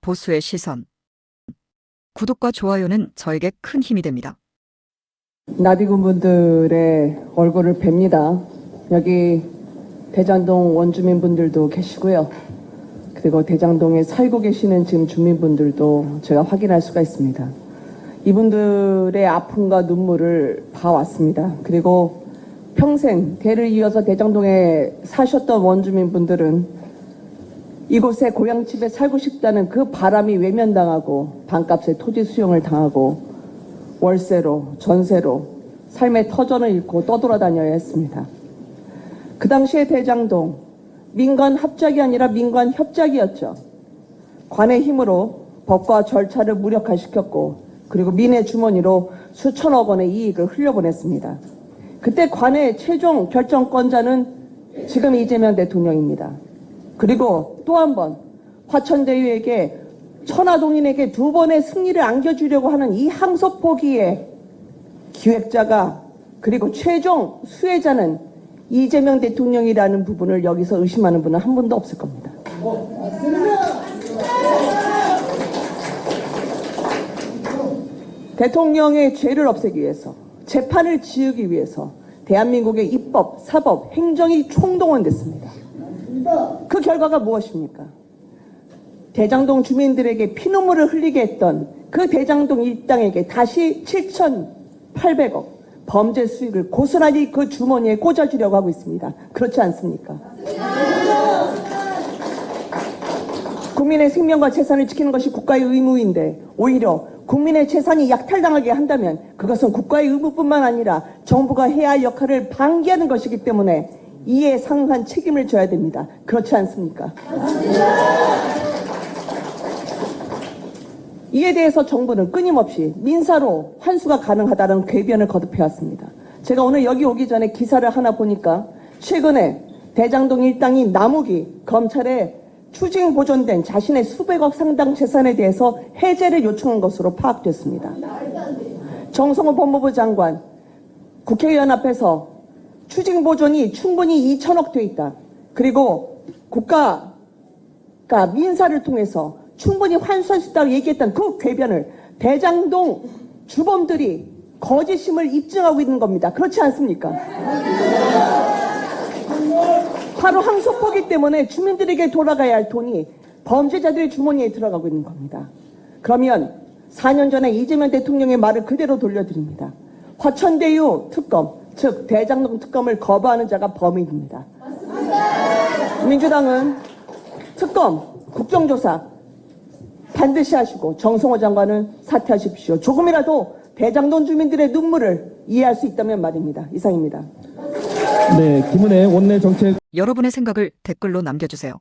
보수의 시선. 구독과 좋아요는 저에게 큰 힘이 됩니다. 나디군 분들의 얼굴을 뵙니다. 여기 대장동 원주민 분들도 계시고요. 그리고 대장동에 살고 계시는 지금 주민분들도 제가 확인할 수가 있습니다. 이분들의 아픔과 눈물을 봐왔습니다. 그리고 평생 대를 이어서 대장동에 사셨던 원주민분들은 이곳에 고향 집에 살고 싶다는 그 바람이 외면당하고 반값에 토지 수용을 당하고 월세로, 전세로 삶의 터전을 잃고 떠돌아다녀야 했습니다. 그 당시에 대장동, 민간 합작이 아니라 민간 협작이었죠. 관의 힘으로 법과 절차를 무력화시켰고, 그리고 민의 주머니로 수천억 원의 이익을 흘려보냈습니다. 그때 관의 최종 결정권자는 지금 이재명 대통령입니다. 그리고 또 한 번 화천대유에게 천하동인에게 두 번의 승리를 안겨주려고 하는 이 항소 포기의 기획자가 그리고 최종 수혜자는 이재명 대통령이라는 부분을 여기서 의심하는 분은 한 분도 없을 겁니다. 대통령의 죄를 없애기 위해서 재판을 지우기 위해서 대한민국의 입법, 사법, 행정이 총동원됐습니다. 그 결과가 무엇입니까? 대장동 주민들에게 피눈물을 흘리게 했던 그 대장동 일당에게 다시 7,800억 범죄 수익을 고스란히 그 주머니에 꽂아주려고 하고 있습니다. 그렇지 않습니까? 국민의 생명과 재산을 지키는 것이 국가의 의무인데 오히려 국민의 재산이 약탈당하게 한다면 그것은 국가의 의무뿐만 아니라 정부가 해야 할 역할을 방기하는 것이기 때문에 이에 상응한 책임을 져야 됩니다. 그렇지 않습니까? 이에 대해서 정부는 끊임없이 민사로 환수가 가능하다는 궤변을 거듭해왔습니다. 제가 오늘 여기 오기 전에 기사를 하나 보니까 최근에 대장동 일당이 남욱이 검찰에 추징 보존된 자신의 수백억 상당 재산에 대해서 해제를 요청한 것으로 파악됐습니다. 정성호 법무부 장관 국회의원 앞에서 추징 보존이 충분히 2천억 돼 있다. 그리고 국가가 민사를 통해서 충분히 환수할 수 있다고 얘기했던 그 궤변을 대장동 주범들이 거짓임을 입증하고 있는 겁니다. 그렇지 않습니까? 바로 항소포기 때문에 주민들에게 돌아가야 할 돈이 범죄자들의 주머니에 들어가고 있는 겁니다. 그러면 4년 전에 이재명 대통령의 말을 그대로 돌려드립니다. 화천대유 특검, 즉 대장동 특검을 거부하는 자가 범인입니다. 민주당은 특검, 국정조사 반드시 하시고 정성호 장관은 사퇴하십시오. 조금이라도 대장동 주민들의 눈물을 이해할 수 있다면 말입니다. 이상입니다. 네, 김은혜 원내 정책 여러분의 생각을 댓글로 남겨주세요.